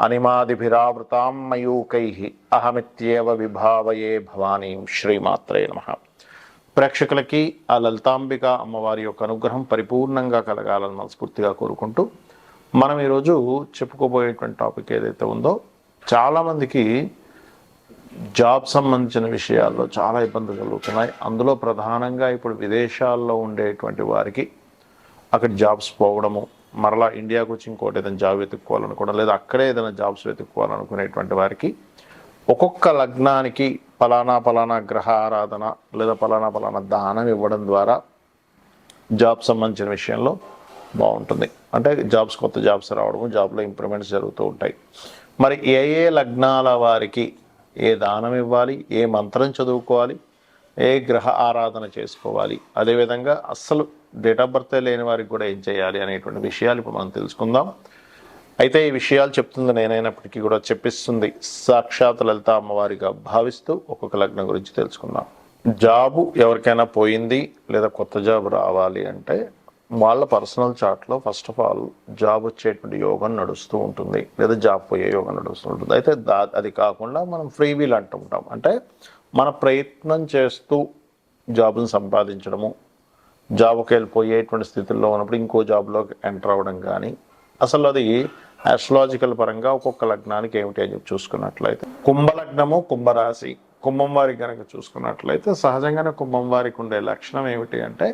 అనిమాదిభిరావృతాం మయూకై అహమిత్యేవ విభావయే భవానీం శ్రీమాత్రే నమ. ప్రేక్షకులకి ఆ లలితాంబిక అమ్మవారి యొక్క అనుగ్రహం పరిపూర్ణంగా కలగాలని మనస్ఫూర్తిగా కోరుకుంటూ మనం ఈరోజు చెప్పుకోబోయేటువంటి టాపిక్ ఏదైతే ఉందో చాలామందికి జాబ్ సంబంధించిన విషయాల్లో చాలా ఇబ్బందులు కలుగుతున్నాయి. అందులో ప్రధానంగా ఇప్పుడు విదేశాల్లో ఉండేటువంటి వారికి అక్కడ జాబ్స్ పోవడము మరలా ఇండియాకు వచ్చి ఇంకోటి ఏదైనా జాబ్ వెతుక్కోవాలనుకోవడం లేదా అక్కడే ఏదైనా జాబ్స్ వెతుక్కోవాలనుకునేటువంటి వారికి ఒక్కొక్క లగ్నానికి పలానా పలానా గ్రహ ఆరాధన లేదా పలానా పలానా దానం ఇవ్వడం ద్వారా జాబ్ సంబంధించిన విషయంలో బాగుంటుంది. అంటే జాబ్స్ కొత్త జాబ్స్ రావడము జాబ్లో ఇంప్రూవ్మెంట్స్ జరుగుతూ ఉంటాయి. మరి ఏ ఏ లగ్నాల వారికి ఏ దానం ఇవ్వాలి ఏ మంత్రం చదువుకోవాలి ఏ గ్రహ ఆరాధన చేసుకోవాలి? అదేవిధంగా అస్సలు డేట్ ఆఫ్ బర్త్ లేని వారికి కూడా ఏం చేయాలి అనేటువంటి విషయాలు ఇప్పుడు మనం తెలుసుకుందాం. అయితే ఈ విషయాలు చెప్తుంది నేనైనప్పటికీ కూడా చెప్పిస్తుంది. సాక్షాత్ లలిత అమ్మవారిగా భావిస్తూ ఒక్కొక్క లగ్నం గురించి తెలుసుకుందాం. జాబు ఎవరికైనా పోయింది లేదా కొత్త జాబ్ రావాలి అంటే వాళ్ళ పర్సనల్ చార్ట్లో ఫస్ట్ ఆఫ్ ఆల్ జాబ్ వచ్చేటువంటి యోగం నడుస్తూ ఉంటుంది. లేదా జాబ్ పోయే యోగం నడుస్తూ ఉంటుంది. అయితే దా అది కాకుండా మనం ఫ్రీ వీల్ అంటుంటాం అంటే మన ప్రయత్నం చేస్తూ జాబ్ని సంపాదించడము జాబ్కి వెళ్ళిపోయేటువంటి స్థితిలో ఉన్నప్పుడు ఇంకో జాబ్లోకి ఎంటర్ అవ్వడం కానీ అసలు అది ఆస్ట్రాలజికల్ పరంగా ఒక్కొక్క లగ్నానికి ఏమిటి అని చెప్పి చూసుకున్నట్లయితే కుంభలగ్నము కుంభరాశి కుంభం వారికి కనుక చూసుకున్నట్లయితే సహజంగానే కుంభం వారికి ఉండే లక్షణం ఏమిటి అంటే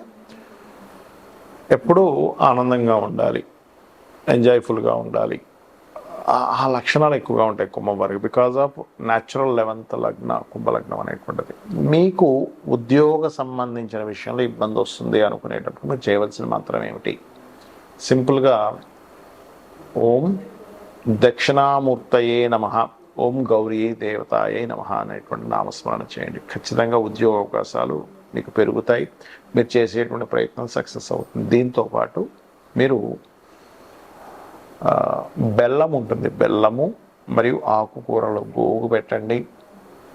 ఎప్పుడూ ఆనందంగా ఉండాలి ఎంజాయ్ఫుల్గా ఉండాలి ఆ- ఆ లక్షణాలు ఎక్కువగా ఉంటాయి కుంభం వారికి బికాజ్ ఆఫ్ న్యాచురల్ లెవెన్త్ లగ్న కుంభలగ్నం అనేటువంటిది. మీకు ఉద్యోగ సంబంధించిన విషయంలో ఇబ్బంది వస్తుంది అనుకునేటప్పుడు మీరు చేయవలసిన మంత్రం ఏమిటి? సింపుల్గా ఓం దక్షిణామూర్తయే నమ ఓం గౌరీ దేవతాయే నమ అనేటువంటి నామస్మరణ చేయండి. ఖచ్చితంగా ఉద్యోగ అవకాశాలు మీకు పెరుగుతాయి. మీరు చేసేటువంటి ప్రయత్నం సక్సెస్ అవుతుంది. దీంతో పాటు మీరు బెల్లం ఉంటుంది. బెల్లము మరియు ఆకుకూరలు గోగు పెట్టండి.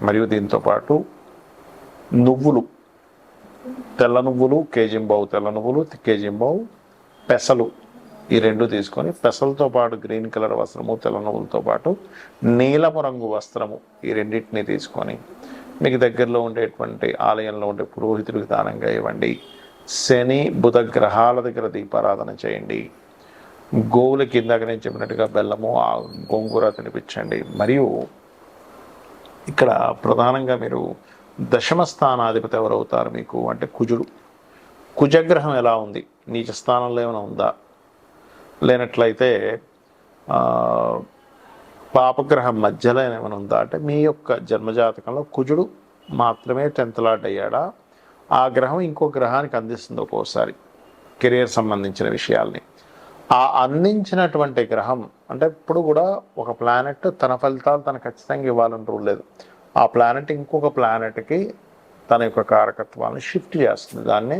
మరియు దీంతో పాటు నువ్వులు. తెల్ల నువ్వులు కేజింబావు తెల్ల నువ్వులు కేజింబావు పెసలు. ఈ రెండు తీసుకొని పెసలతో పాటు గ్రీన్ కలర్ వస్త్రము తెల్ల నువ్వులతో పాటు నీలము రంగు వస్త్రము ఈ రెండింటిని తీసుకొని మీకు దగ్గరలో ఉండేటువంటి ఆలయంలో ఉండే పురోహితుడికి దానంగా ఇవ్వండి. శని బుధ గ్రహాల దగ్గర దీపారాధన చేయండి. గోవుల ఇందాక నేను చెప్పినట్టుగా బెల్లము ఆ గోంగూర తినిపించండి. మరియు ఇక్కడ ప్రధానంగా మీరు దశమ స్థానాధిపతి ఎవరవుతారు మీకు? అంటే కుజుడు. కుజగ్రహం ఎలా ఉంది? నీచ స్థానంలో ఏమైనా ఉందా? లేనట్లయితే పాపగ్రహం మధ్యలో ఏమైనా ఉందా? అంటే మీ యొక్క జన్మజాతకంలో కుజుడు మాత్రమే టెన్త్ లాట్ అయ్యాడా ఆ గ్రహం ఇంకో గ్రహానికి అందిస్తుంది ఒక్కోసారి కెరియర్ సంబంధించిన విషయాల్ని. ఆ అందించినటువంటి గ్రహం అంటే ఇప్పుడు కూడా ఒక ప్లానెట్ తన ఫలితాలు తన ఖచ్చితంగా ఇవ్వాలని రూల్ లేదు. ఆ ప్లానెట్ ఇంకొక ప్లానెట్కి తన యొక్క కారకత్వాన్ని షిఫ్ట్ చేస్తుంది. దాన్ని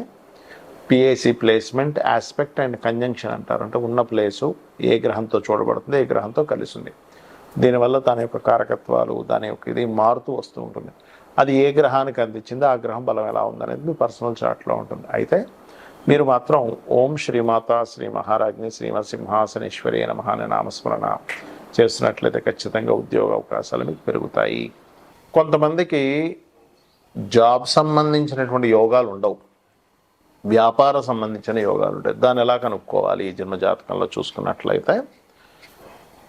PAC placement aspect and conjunction అంటారు. అంటే ఉన్న ప్లేసు ఏ గ్రహంతో చూడబడుతుంది ఏ గ్రహంతో కలిసింది. దీనివల్ల తన యొక్క కారకత్వాలు దాని యొక్క ఇది మారుతూ వస్తూ ఉంటుంది. అది ఏ గ్రహానికి అందించిందో ఆ గ్రహం బలం ఎలా ఉందనేది మీ పర్సనల్ చార్ట్లో ఉంటుంది. అయితే మీరు మాత్రం ఓం శ్రీమాత శ్రీ మహారాజ్ని శ్రీమసింహాసనేశ్వరి సింహాసనేశ్వరి నమ నామస్మరణ చేస్తున్నట్లయితే ఖచ్చితంగా ఉద్యోగ అవకాశాలు మీకు పెరుగుతాయి. కొంతమందికి జాబ్ సంబంధించినటువంటి యోగాలు ఉండవు. వ్యాపార సంబంధించిన యోగాలు ఉంటాయి. దాన్ని ఎలా కనుక్కోవాలి? ఈ జన్మజాతకంలో చూసుకున్నట్లయితే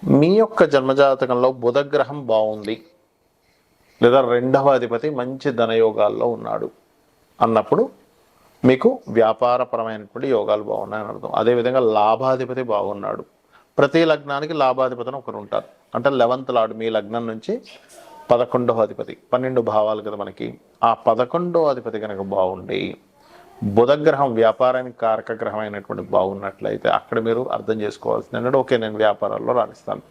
మీ యొక్క జన్మజాతకంలో బుధగ్రహం బాగుంది. లేదా రెండవ అధిపతి మంచి ధనయోగాల్లో ఉన్నాడు అన్నప్పుడు మీకు వ్యాపారపరమైనటువంటి యోగాలు బాగున్నాయని అర్థం. అదేవిధంగా లాభాధిపతి బాగున్నాడు. ప్రతి లగ్నానికి లాభాధిపతిని ఒకరు ఉంటారు. అంటే లెవెంత్ లాడు మీ లగ్నం నుంచి పదకొండవ అధిపతి పన్నెండు భావాలు కదా మనకి. ఆ పదకొండవ అధిపతి కనుక బాగుండి బుధగ్రహం వ్యాపారానికి కారక గ్రహం అయినటువంటి బాగున్నట్లయితే అక్కడ మీరు అర్థం చేసుకోవాల్సింది ఏంటంటే ఓకే నేను వ్యాపారాల్లో రాణిస్తాను.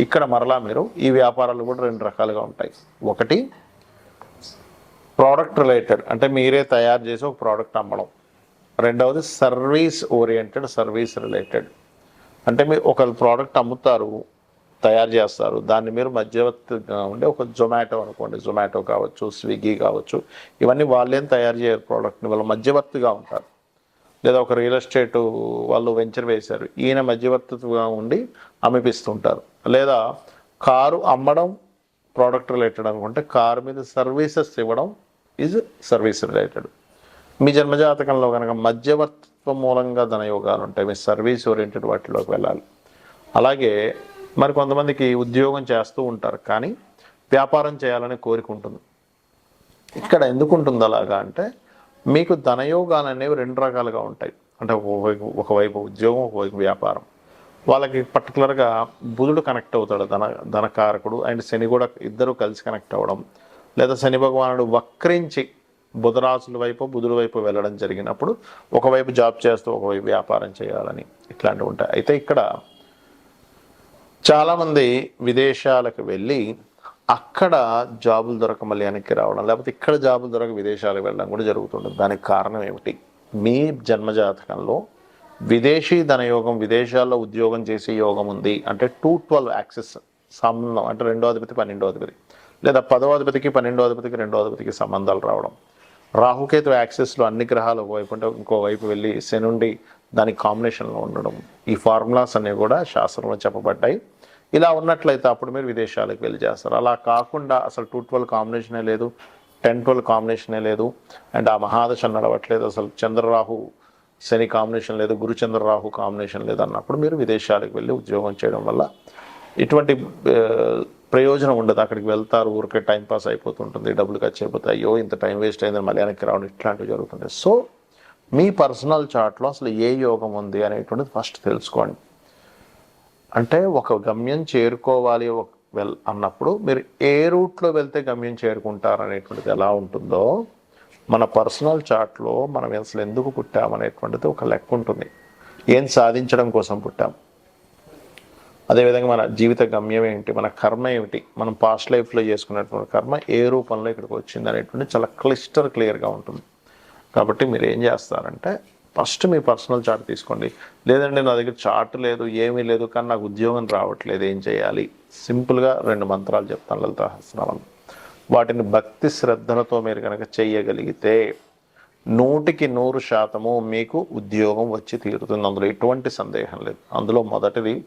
ఇక్కడ మరలా మీరు ఈ వ్యాపారాలు కూడా రెండు రకాలుగా ఉంటాయి. ఒకటి ప్రోడక్ట్ రిలేటెడ్. అంటే మీరే తయారు చేసి ఒక ప్రోడక్ట్ అమ్మడం. రెండవది సర్వీస్ ఓరియంటెడ్ సర్వీస్ రిలేటెడ్. అంటే మీరు ఒక ప్రోడక్ట్ అమ్ముతారు తయారు చేస్తారు. దాన్ని మీరు మధ్యవర్తిగా ఉండే ఒక జొమాటో అనుకోండి. జొమాటో కావచ్చు స్విగ్గీ కావచ్చు. ఇవన్నీ వాళ్ళేం తయారు చేయరు ప్రోడక్ట్ని. వాళ్ళు మధ్యవర్తిగా ఉంటారు. లేదా ఒక రియల్ ఎస్టేట్ వాళ్ళు వెంచర్ వేశారు. ఈయన మధ్యవర్తిగా ఉండి అమ్మిపిస్తుంటారు. లేదా కారు అమ్మడం ప్రోడక్ట్ రిలేటెడ్ అనుకుంటే కారు మీద సర్వీసెస్ ఇవ్వడం ఈజ్ సర్వీస్ రిలేటెడ్ మీ జన్మజాతకంలో కనుక మధ్యవర్తిత్వ మూలంగా ధనయోగాలు ఉంటాయి మీ సర్వీస్ ఓరియంటెడ్ వాటిలోకి వెళ్ళాలి. అలాగే మరి కొంతమందికి ఉద్యోగం చేస్తూ ఉంటారు కానీ వ్యాపారం చేయాలని కోరిక ఉంటుంది. ఇక్కడ ఎందుకు ఉంటుంది అలాగా అంటే మీకు ధనయోగాలు అనేవి రెండు రకాలుగా ఉంటాయి. అంటే ఒకవైపు ఒకవైపు ఉద్యోగం ఒకవైపు వ్యాపారం. వాళ్ళకి పర్టికులర్గా బుధుడు కనెక్ట్ అవుతాడు ధన ధనకారకుడు అండ్ శని కూడా ఇద్దరు కలిసి కనెక్ట్ అవ్వడం లేదా శని భగవానుడు వక్రించి బుధరాశుల వైపు బుధుడు వైపు వెళ్ళడం జరిగినప్పుడు ఒకవైపు జాబ్ చేస్తూ ఒకవైపు వ్యాపారం చేయాలని ఇట్లాంటివి ఉంటాయి. అయితే ఇక్కడ చాలామంది విదేశాలకు వెళ్ళి అక్కడ జాబులు దొరక మళ్ళీ వెనక్కి రావడం లేకపోతే ఇక్కడ జాబులు దొరక విదేశాలకు వెళ్ళడం కూడా జరుగుతుంటుంది. దానికి కారణం ఏమిటి? మీ జన్మజాతకంలో విదేశీ ధనయోగం విదేశాల్లో ఉద్యోగం చేసే యోగం ఉంది. అంటే టూ ట్వెల్వ్ యాక్సెస్ సంబంధం. అంటే రెండో అధిపతి పన్నెండో అధిపతి. లేదా పదో అధిపతికి పన్నెండో అధిపతికి రెండో అధిపతికి సంబంధాలు రావడం. రాహుకేతు యాక్సెస్లో అన్ని గ్రహాలు ఒకవైపు అంటే ఇంకోవైపు వెళ్ళి శనుండి దాని కాంబినేషన్లో ఉండడం. ఈ ఫార్ములాస్ అనేవి కూడా శాస్త్రంలో చెప్పబడ్డాయి. ఇలా ఉన్నట్లయితే అప్పుడు మీరు విదేశాలకు వెళ్ళి చేస్తారు. అలా కాకుండా అసలు టూ ట్వెల్వ్ కాంబినేషనే లేదు టెన్ ట్వెల్వ్ కాంబినేషనే లేదు అండ్ ఆ మహాదశ నడవట్లేదు. అసలు చంద్రరాహు శని కాంబినేషన్ లేదు గురుచంద్రరాహు కాంబినేషన్ లేదు అన్నప్పుడు మీరు విదేశాలకు వెళ్ళి ఉద్యోగం చేయడం వల్ల ఇటువంటి ప్రయోజనం ఉండదు. అక్కడికి వెళ్తారు ఊరికే టైం పాస్ అయిపోతుంటుంది డబ్బులు ఖర్చు అయిపోతాయి. అయ్యో ఇంత టైం వేస్ట్ అయిందని మళ్ళీ వెనక్కి రావడం ఇట్లాంటివి జరుగుతుంది సో మీ పర్సనల్ చార్ట్లో అసలు ఏ యోగం ఉంది అనేటువంటిది ఫస్ట్ తెలుసుకోండి. అంటే ఒక గమ్యం చేరుకోవాలి ఒక వెల్ అన్నప్పుడు మీరు ఏ రూట్లో వెళ్తే గమ్యం చేరుకుంటారు అనేటువంటిది ఎలా ఉంటుందో మన పర్సనల్ చార్ట్లో మనం అసలు ఎందుకు పుట్టామనేటువంటిది ఒక లెక్క ఉంటుంది. ఏం సాధించడం కోసం పుట్టాం? అదేవిధంగా మన జీవిత గమ్యం ఏంటి మన కర్మ ఏమిటి మనం పాస్ట్ లైఫ్లో చేసుకున్నటువంటి కర్మ ఏ రూపంలో ఇక్కడికి వచ్చింది అనేటువంటి చాలా క్లిస్టర్ క్లియర్గా ఉంటుంది. కాబట్టి మీరు ఏం చేస్తారంటే ఫస్ట్ మీ పర్సనల్ చార్ట్ తీసుకోండి. లేదంటే నా దగ్గర చార్ట్ లేదు ఏమీ లేదు కానీ నాకు ఉద్యోగం రావట్లేదు ఏం చేయాలి? సింపుల్గా రెండు మంత్రాలు చెప్తాను లలిత సహస్రనామం. వాటిని భక్తి శ్రద్ధలతో మీరు కనుక చేయగలిగితే నూటికి నూరు శాతము మీకు ఉద్యోగం వచ్చి తీరుతుంది. అందులో ఎటువంటి సందేహం లేదు. అందులో మొదటిది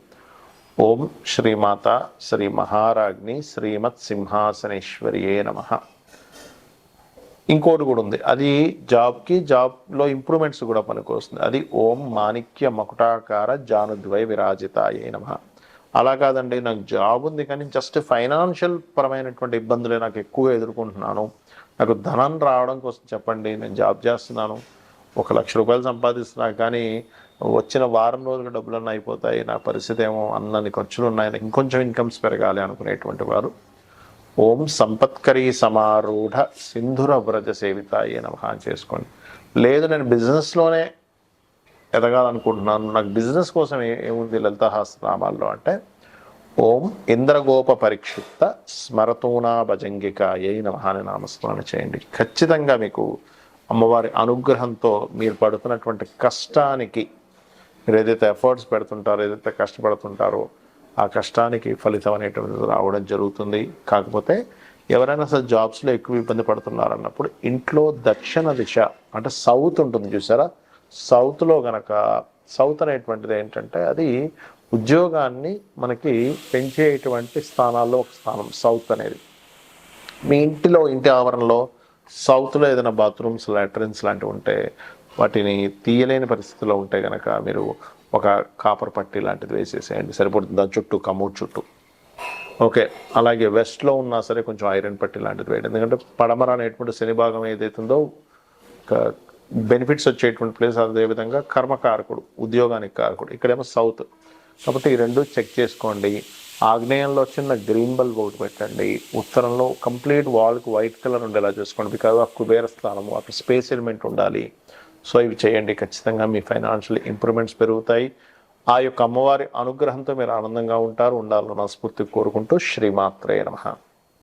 ఓం శ్రీమాత శ్రీ మహారాజ్ని శ్రీమత్ సింహాసనేశ్వరియే నమ. ఇంకోటి కూడా ఉంది. అది జాబ్కి జాబ్లో ఇంప్రూవ్మెంట్స్ కూడా పనికొస్తుంది. అది ఓం మాణిక్య మకుటాకార జానుద్వై విరాజితాయే నమ. అలా కాదండి నాకు జాబ్ ఉంది కానీ జస్ట్ ఫైనాన్షియల్ పరమైనటువంటి ఇబ్బందులే నాకు ఎక్కువ ఎదుర్కొంటున్నాను. నాకు ధనం రావడం కోసం చెప్పండి నేను జాబ్ చేస్తున్నాను. ఒక లక్ష రూపాయలు సంపాదిస్తున్నా కానీ వచ్చిన వారం రోజుల డబ్బులన్నీ అయిపోతాయి నా పరిస్థితి ఏమో అన్నని ఖర్చులు ఉన్నాయని ఇంకొంచెం ఇన్కమ్స్ పెరగాలి అనుకునేటువంటి వారు. ఓం సంపత్కరీ సమారూఢ సింధుర వ్రజ సేవితాయి నమహాన్ చేసుకోండి. లేదు నేను బిజినెస్లోనే ఎదగాలనుకుంటున్నాను. నాకు బిజినెస్ కోసం ఏ- ఏముంది లలితహాస్నామాల్లో అంటే ఓం ఇంద్రగోప పరిక్షిప్త స్మరతూనా భజంగికాయై నమః అని నామస్మరణ చేయండి. ఖచ్చితంగా మీకు అమ్మవారి అనుగ్రహంతో మీరు పడుతున్నటువంటి కష్టానికి మీరు ఏదైతే ఎఫర్ట్స్ పెడుతుంటారో ఏదైతే కష్టపడుతుంటారో ఆ కష్టానికి ఫలితం అనేటువంటిది రావడం జరుగుతుంది. కాకపోతే ఎవరైనా అసలు జాబ్స్లో ఎక్కువ ఇబ్బంది పడుతున్నారు అన్నప్పుడు ఇంట్లో దక్షిణ దిశ అంటే సౌత్ ఉంటుంది చూసారా? సౌత్లో గనక సౌత్ అనేటువంటిది ఏంటంటే అది ఉద్యోగాన్ని మనకి పెంచేటువంటి స్థానాల్లో ఒక స్థానం సౌత్ అనేది. మీ ఇంటిలో ఇంటి ఆవరణలో సౌత్లో ఏదైనా బాత్రూమ్స్ లాట్రిన్స్ లాంటివి ఉంటే వాటిని తీయలేని పరిస్థితిలో ఉంటే కనుక మీరు ఒక కాపర్ పట్టి లాంటిది వేసేసేయండి. సరిపడుతుంది. దాని చుట్టూ కమోడ్ చుట్టూ. ఓకే. అలాగే వెస్ట్లో ఉన్నా సరే కొంచెం ఐరన్ పట్టి లాంటిది వేయండి. ఎందుకంటే పడమర అనేటువంటి శని భాగం ఏదైతుందో బెనిఫిట్స్ వచ్చేటువంటి ప్లేస్ అదేవిధంగా కర్మకారకుడు ఉద్యోగానికి కారకుడు. ఇక్కడేమో సౌత్. కాబట్టి ఈ రెండు చెక్ చేసుకోండి. ఆగ్నేయంలో చిన్న గ్రీన్ బల్బ్ ఒకటి పెట్టండి. ఉత్తరంలో కంప్లీట్ వాల్కి వైట్ కలర్ ఉండేలా చూసుకోండి. బికాజ్ ఆ కుబేర స్థానము అక్కడ స్పేస్ ఎలిమెంట్ ఉండాలి. సో ఇవి చేయండి. ఖచ్చితంగా మీ ఫైనాన్షియల్ ఇంప్రూవ్మెంట్స్ పెరుగుతాయి. ఆ యొక్క అమ్మవారి అనుగ్రహంతో మీరు ఆనందంగా ఉంటారు. ఉండాలని మనస్ఫూర్తి కోరుకుంటూ శ్రీమాత్రే నమ.